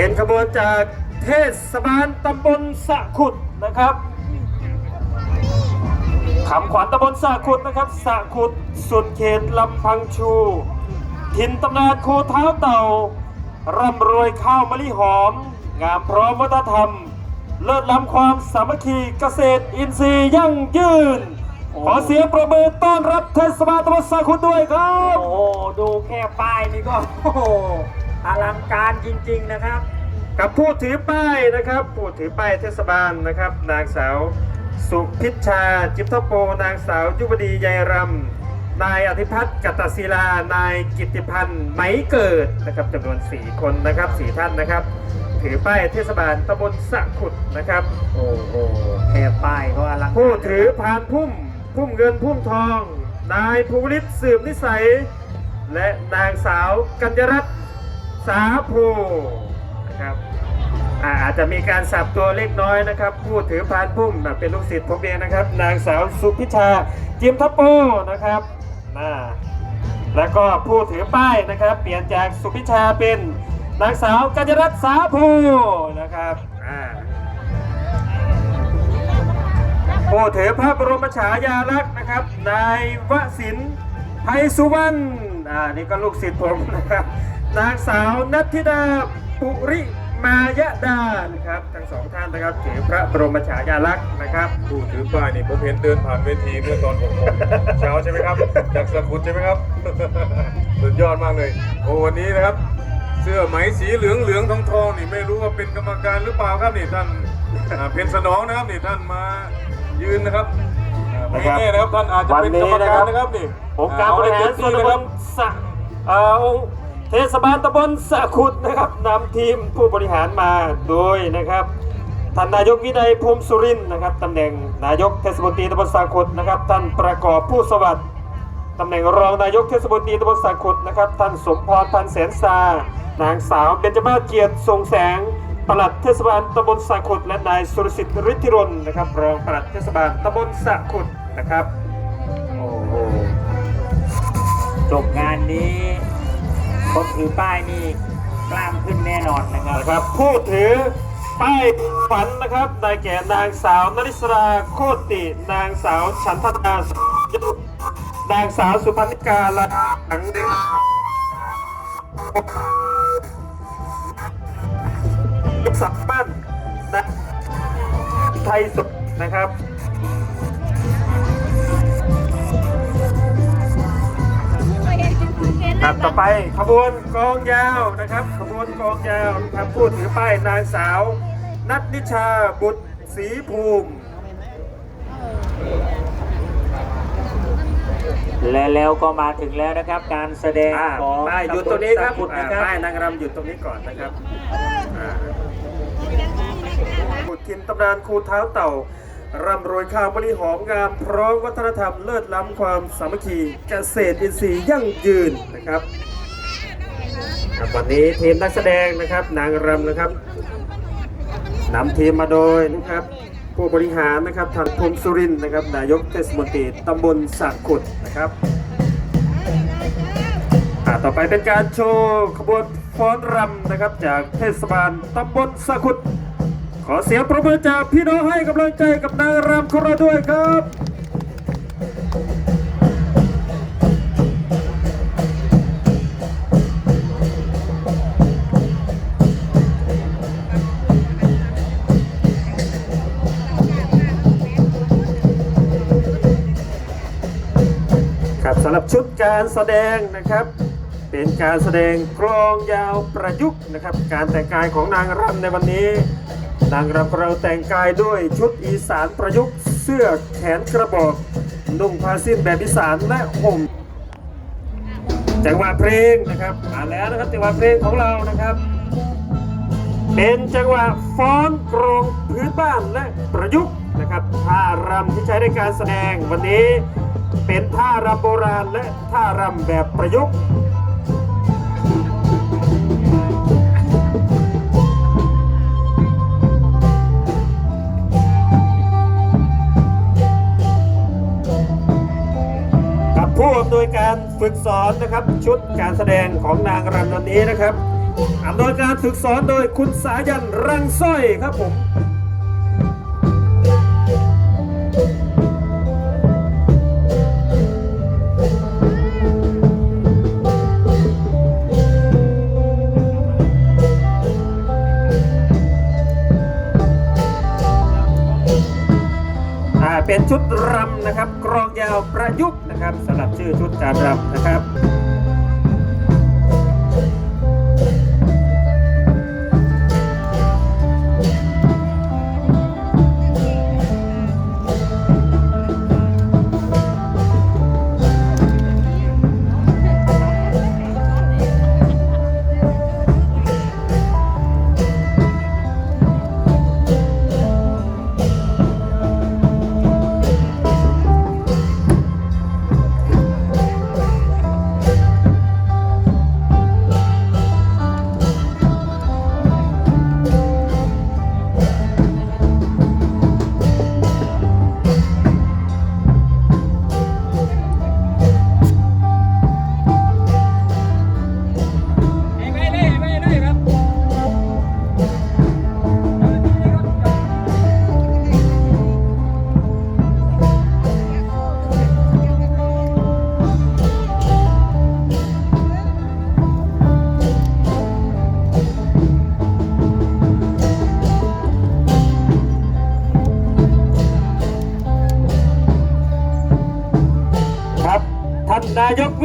เป็นขบวนจากเทศบาลตำบลสะขุดนะครับคำขวัญตำบลสะขุดนะครับสะขุดสุดเขตลำพังชูถิ่นตำนานโคเท้าเต่า ร่ำรวยข้าวมะลิหอม งามพร้อมวัฒนธรรม เลิศล้ำความสามัคคีเกษตรอินทรีย์ยั่งยืน ขอเสียงประมือต้อนรับเทศบาลตำบลสะขุดด้วยครับ โอ้โหดูแค่ป้ายนี่ก็โอ้โห อลังการจริง ๆนะครับ กับผู้ถือป้ายนะครับ ผู้ถือป้ายเทศบาลนะครับ นางสาวสุพิชชา จิตทโป นางสาวยุวดียายรำนายอธิพัฒน์กัตตศิลา นายกิตติพันธ์ไหมเกิดนะครับจำนวน 4 คนนะครับ4ท่านนะครับ ถือป้ายเทศบาลตำบลสะขุดนะครับ โอ้โหแค่ป้ายก็อลังการผู้ถือพานพุ่ม พุ่มเงินพุ่มทอง นายภูวริศสืบนิสัย และนางสาวกัญญรัตน์ สาโพนะครับอาจจะมีการสับตัวเล็กน้อยนะครับ ผู้ถือพานพุ่มเป็นลูกศิษย์ผมเองนะครับ นางสาวสุพิชาจิมทัปโปนะครับน่าแล้วก็ผู้ถือป้ายนะครับ เปลี่ยนจากสุพิชาเป็นนางสาวกัญญรัตน์สาโพนะครับอ่าผู้ถือพระบรมฉายาลักษณ์นะครับนายวสินไพสุวรรณอ่านี่ก็ลูกศิษย์ผมนะครับ นางสาวนัทธิดาปุริมายดานะครับทั้งสองท่านนะครับถือพระบรมฉายาลักษณ์นะครับผู้ถือป้ายนี่ผมเห็นเดินผ่านเวทีเมื่อตอนผมเช้าใช่ไหมครับจากสกุลใช่ไหมครับสุดยอดมากเลย โอ้วันนี้นะครับ เสื้อไหมสีเหลืองเหลืองทองทองนี่ไม่รู้ว่าเป็นกรรมการหรือเปล่าครับนี่ท่านอ่าเพนสนองนะครับนี่ท่านมายืนนะครับอ่าไม่แน่นะครับท่านอาจจะเป็นกรรมการนะครับนี่องค์การบริหารส่วนตำบลสะเอ่อองค์ เทศบาลตำบลสะขุดนะครับนำทีมผู้บริหารมาโดยนะครับท่านนายกวินัยภูมิสุรินทร์นะครับตำแหน่งนายกเทศมนตรีตำบลสะขุดนะครับท่านประกอบผู้สวัสดิ์ตำแหน่งรองนายกเทศมนตรีตำบลสะขุดนะครับท่านสมพรพันแสนซานางสาวเบญจมาศเกียรติทรงแสงปลัดเทศบาลตำบลสะขุดและนายสุรสิทธิ์ฤทธิรนนะครับรองปลัดเทศบาลตำบลสะขุดนะครับโอ้โหจบงานนี้ คนถือป้ายนี่กล้ามขึ้นแน่นอนนะครับ นะครับผู้ถือป้ายฝันนะครับได้แก่นางสาวนริศราโคติ นางสาวฉันทนานางสาวสุพรรณิกาละหังลูกสาวบ้นนะไทยสุดนะครับ ครับต่อไปขบวนกองยาวนะครับ ขบวนกองยาวนะครับผู้ถือป้ายนางสาว นัทนิชาบุตรศรีภูมิ และแล้วก็มาถึงแล้วนะครับ การแสดงอ่าของป้ายหยุดตรงนี้ครับตำลสะขุดอ่านะครับป้ายนางรำหยุดตรงนี้ก่อนนะครับอ่าขุดทินตำนานครูเท้าเต่า ร่ำรวยข้าวมะลิหอมงาม พร้อมวัฒนธรรมเลิศล้ำความสามัคคีเกษตรอินทรีย์ยั่งยืนนะครับครับวันนี้ทีมนักแสดงนะครับ นางรำนะครับนำทีมมาโดยนะครับ ผู้บริหารนะครับทานพรมสุรินนะครับ นายกเทศมนตรีตำบลสะขุดนะครับต่อไปเป็นการโชว์ขบวนฟ้อนรำนะครับ จากเทศบาลตำบลสะขุด ขอเสียงประมือจากพี่น้องให้กำลังใจกับนางรำของเราด้วยครับครับสำหรับชุดการแสดงนะครับ เป็นการแสดงกลองยาวประยุกต์นะครับ การแต่งกายของนางรำในวันนี้ นางรำเราแต่งกายด้วยชุดอีสานประยุกต์เสื้อแขนกระบอกนุ่งผ้าสิ้นแบบอีสานและห่มจังหวะเพลงนะครับมาแล้วนะครับจังหวะเพลงของเรานะครับ เป็นจังหวะฟ้อนกรองพื้นบ้านและประยุกต์นะครับท่ารำที่ใช้ในการแสดงวันนี้ เป็นท่ารำโบราณและท่ารำแบบประยุกต์ำนวยการฝึกสอนนะครับชุดการแสดงของนางรำวันนี้นะครับอำนวยการฝึกสอนโดยคุณสายันรังสร้อยครับผมอ่าเป็นชุดรำนะครับกรองยาวประยุกต์ นะครับสำหรับชื่อชุดจารรำนะครับ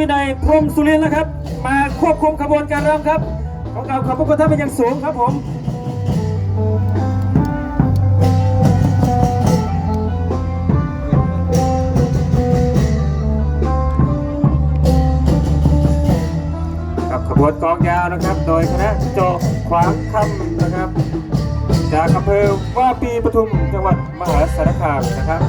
วินัยพรมสุรินทร์นะครับ มาควบคุมขบวนการรำครับขอกราบขอบพระคุณท่านเป็นอย่างสูงครับผมกับขบวนกองยาวนะครับ โดยคณะโจขวางคำนะครับ จากอำเภอว่าปีปทุมจังหวัดมหาสารคามนะครับ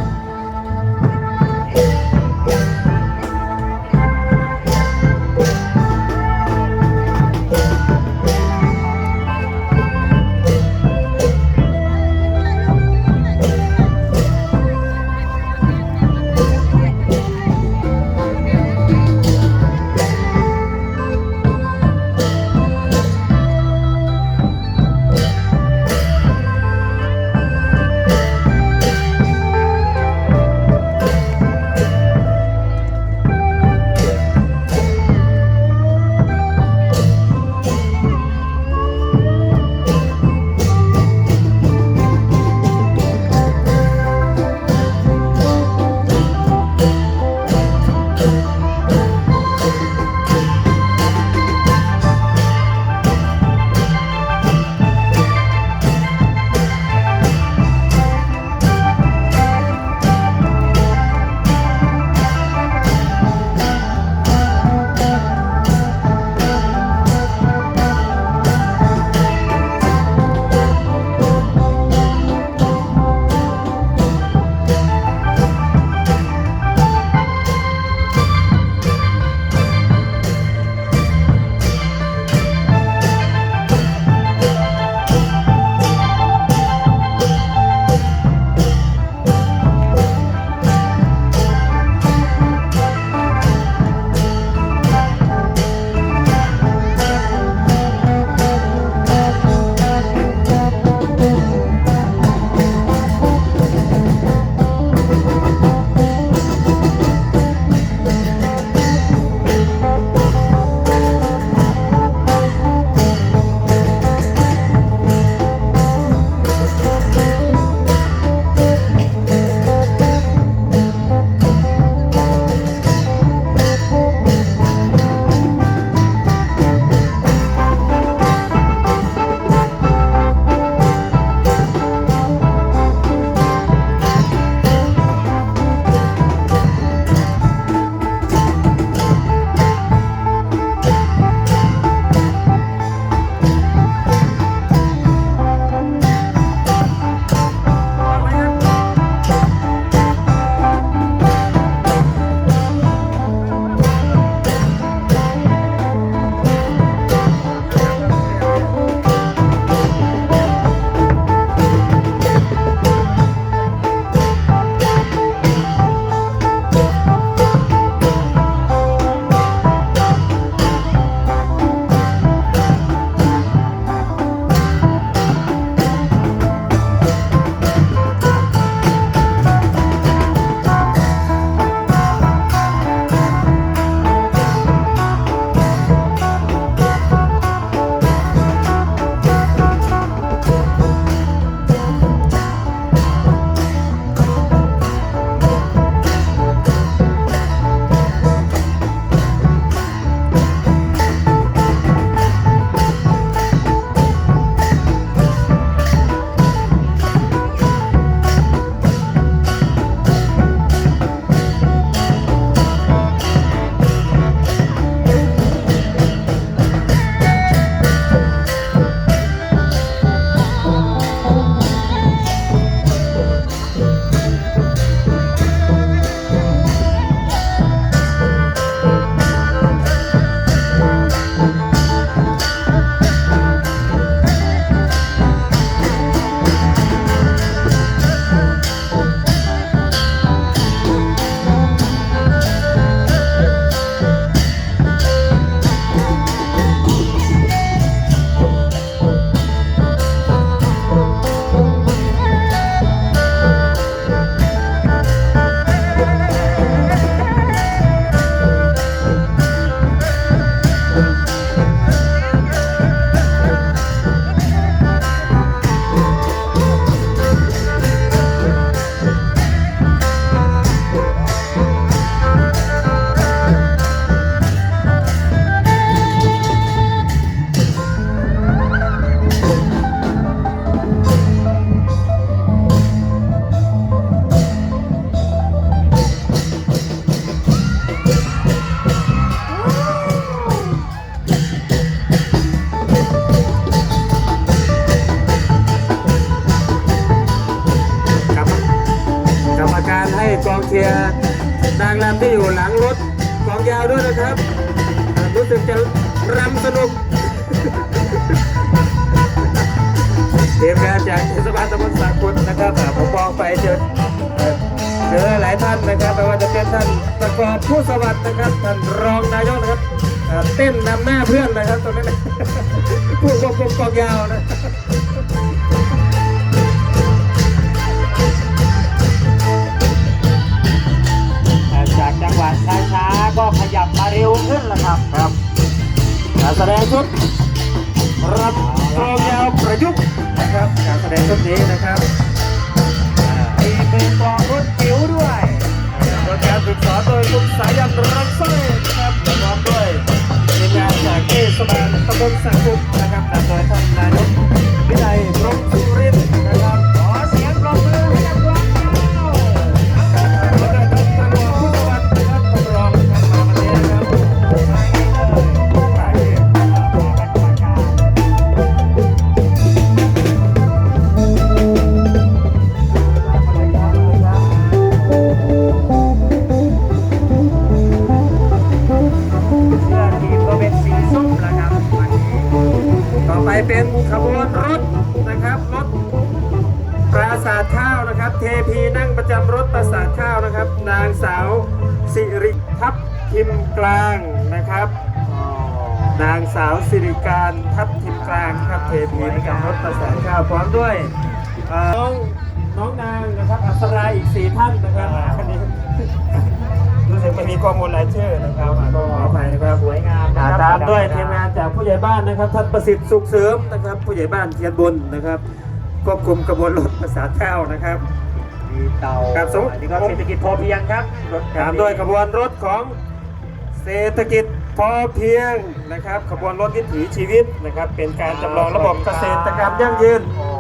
เจอหลายท่านนะครับไม่ว่าจะเป็นท่านประกอบผู้สวัสดิ์นะครับท่านรองนายกนะครับอ่าเต้นนำหน้าเพื่อนนะครับตรงนั้นนะผู้ควบคุมกองยาวนะอ่าจากจังหวะช้าๆก็ขยับมาเร็วขึ้นแล้วครับครับการแสดงชุดรำกลองยาวประยุกต์นะครับการแสดงชุดนี้นะครับ มีเป็นปลอรุ่นจิ๋วด้วยโดยการฝึกสอนโดยคุณสายันรังสร้อยนะครับและพร้อมด้วยทีมงานจากเทศบาลตำบลสังกุก เป็นขบวนรถนะครับรถปราสาทข้าวนะครับ เทพีนั่งประจำรถปราสาทข้าวนะครับ นางสาวสิริทัพทิมกลางนะครับนางสาวสิริการทัพทิมกลางครับเทพีประจำรถประสานข้าวพร้อมด้วยน้องน้องนางนะครับอัศราอีกสี่ท่านนะครับ อันนี้รู้สึกไม่มีข้อมูลรายชื่อนะครับอะก็ขออภัยนะครับสวยงามนะอ่าครับตามด้วยทีมงานจากผู้ใหญ่บ้านนะครับท่านประสิทธิ์สุขเสริมนะครับ ผู้ใหญ่บ้านเทียนบุญนะครับควบคุมกระบวนรถประสานข้าวนะครับมีเตาครับสมอันนี้ก็เศรษฐกิจพอเพียงครับรถคันตามนี้ด้วยขบวนรถของเศรษฐกิจพอเพียงนะครับ ขบวนรถวิถีชีวิตนะครับ เป็นการจำลองระบบเกษตรกรรมยั่งยืนโอ้โห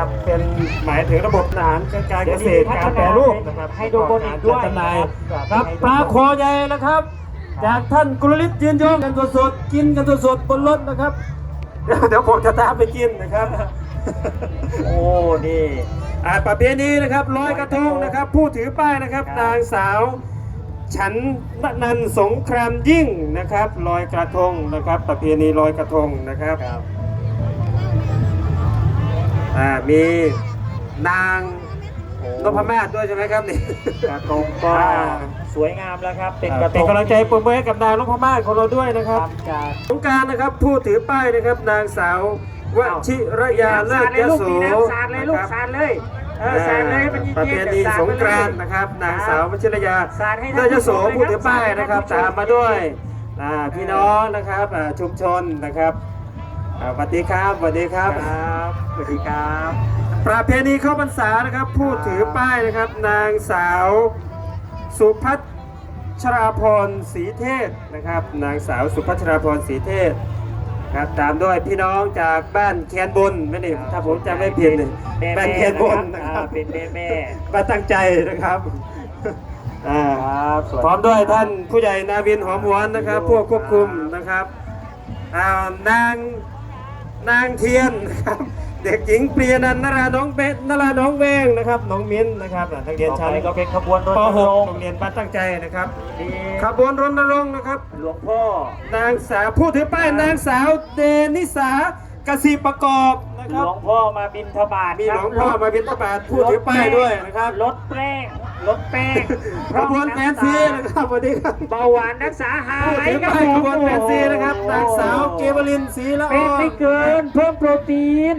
นะครับ เป็นหมายถึงระบบอาหารการเกษตรการแปรรูปนะครับให้ดูบนอีกด้วยจำหน่ายครับครับปลาคอใหญ่นะครับ จากท่านกุลฤทธิ์ยืนยงกันสดๆกินกันสดๆบนรถนะครับเดี๋ยวเดี๋ยวผมจะตามไปกินนะครับ โอ้นี่อ่าประเพณีนะครับร้อยกระทงนะครับ ผู้ถือป้ายนะครับครับนางสาวฉันนันท์สงครามยิ่งนะครับลอยกระทงนะครับ ประเพณีลอยกระทงนะครับครับ อ่ามีนางโอ้นพมาศด้วยใช่ไหมครับนี่ กระทงก็อ่า สวยงามแล้วครับ เป็นอ่ากระทเป็นงกำลังใจปรบมือให้กับนางนพมาศของเราด้วยนะครับ ทำจาก สงกรารนะครับผู้ถือป้ายนะครับ นางสาววชิรยาเลิศยโสสาดเลยลูกนะครับสาดเลยเออสาดเลยมันยิ่งประเพณีสงกรานต์นะครับ นางสาววชิรยาสาดให้เลิศยโสท่านผู้ชมผู้ถือป้ายนะครับสาดให้ตามมาด้วยอ่าพี่น้องนะครับอ่าชุมชนนะครับ อ่าสวัสดีครับสวัสดีครับครับสวัสดีครับ ประเพณีเข้าพรรษานะครับ ผู้ถือป้ายนะครับ นางสาว สุพัชราพรศรีเทศนะครับ นางสาวสุพัชราพรศรีเทศครับตามด้วยพี่น้องจากบ้านแคนบนไม่นี่ถ้าผมจำไม่ผิดเลยแม่บ้านแคนบนนะอ่าครับเป็นแม่แม่บ้านตั้งใจนะครับอ่า ครับสวัสพร้อมด้วยท่านผู้ใหญ่นาวินหอมหวนนะครับพวกควบคุมนะครับอ่านาง นางเทียนนะครับ เด็กหญิงเปรียนันท์นราน้องเบนนราน้องแวงนะครับ น้องมิ้นนะครับอ่านักเรียนต่อชั้นไปก็เป็นขบวนรถปลง .6 โรงเรียนบ้านตั้งใจนะครับมีขบวนรณรงค์นะครับ หลวงพ่อ นางสาวผู้ถือป้ายนางสาวเดนิสากสิประกอบนะหคลรับ วงพ่อมาบินทบาทมีคหรัลวงพ่อมาบิณฑบาตผู้ถือป้ายด้วยนะครับ รถแป้ง รถแป้งขบวนแฟนซีนะครับสวัสดีครับเบาหวานรักษาหาผู้ยถือครับป้ายผมขบวนแฟนซีนะครับนางสาวเกวลินศรีละอเป็นอไม่เกินเพิ่มโปรตีน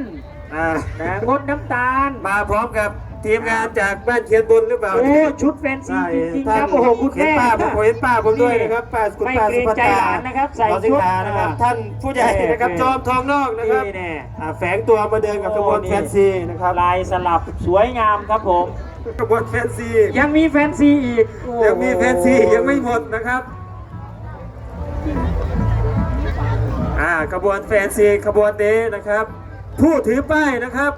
อ่านะงดน้ำตาล มาพร้อมกับทีมงานจากบ้านเคียนบุญหรือเปล่า โอ้ชุดแฟนซีใช่จริงๆท่าคนรับโอ้โหคุณเห็นแม่ป้าผมเห็นป้าผมด้วยนะครับป้าคุณไม่ป้าเกรสุงภัตใจตาหลานนะครับใส่เราสิชุดงหานะครับอ่าท่านผู้ใหญ่นะครับนี่จอมทองนอกนะครับนี่แน่อ่าแฝงตัวมาเดินกับขบวนโอ้นี่แฟนซีนะครับลายสลับสวยงามครับผมข บวนแฟนซียังมีแฟนซีอีกโอ้โหยังมีแฟนซียังไม่หมดนะครับอ่าขบวนแฟนซีขบวนนี้นะครับ ผู้ถือป้ายนะครับ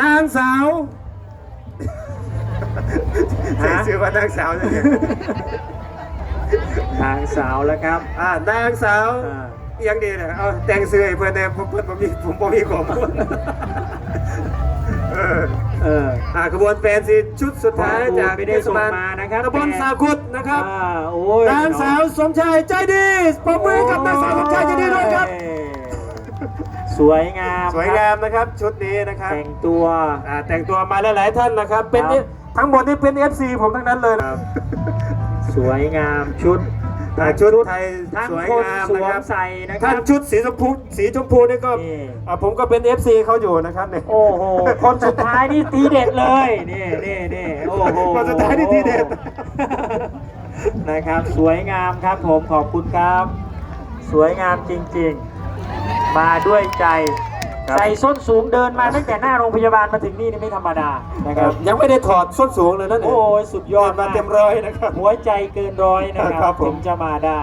นางสาวฮะชื่อว่านางสาวเนี่ยทางสาวแล้วครับอ่านางสาวอ่าเอียังดีนะเอาแต่งเสื้อให้เพื่อนเนี่ยเพื่อนผมมีผมผมมีของเออ เออ อ่าขบวนแฟนซีชุดสุดท้ายจากไม่ได้ส่งมานะครับตำบลสาคุดนะครับอ่าโอ้ยนางสาวสมชายใจดีปรบมือให้กับนางสาวสมชายใจดีด้วยครับ สวยงามสวยงามนะครับชุดนี้นะครับ แต่งตัวอ่าแต่งตัวมาหลายๆท่านนะครับ เป็นครับทั้งหมดนี่เป็น FC ผมทั้งนั้นเลยนะครับสวยงามชุด อ่าชุดไทยทั้งสวยคนงามสนะวคมรับใส่นะคท่ารันบชุดสีชมพูสีชมพูนี่ก็นี่ อ่าผมก็เป็น FC เขาอยู่นะครับเนี่ย โอ้โห คนสุดท้ายนี่ทีเด็ดเลย นี่นี่นี่โอ้โหคนสุดท้ายนี่ทีเด็ด นะครับ สวยงามครับผมขอบคุณครับ สวยงามจริงๆ มาด้วยใจ ครับ ใส่ส้นสูงเดินมาตั้งแต่หน้าโรงพยาบาลมาถึงนี่นี่ไม่ธรรมดานะนะคครัรับบ ยังไม่ได้ถอดส้นสูงเลยนะเนี่ยโอ้ยสุดยอดมาเต็มร้อยนะครับ หัวใจเกินร้อยนะคครัรับบผม ถึงจะมาได้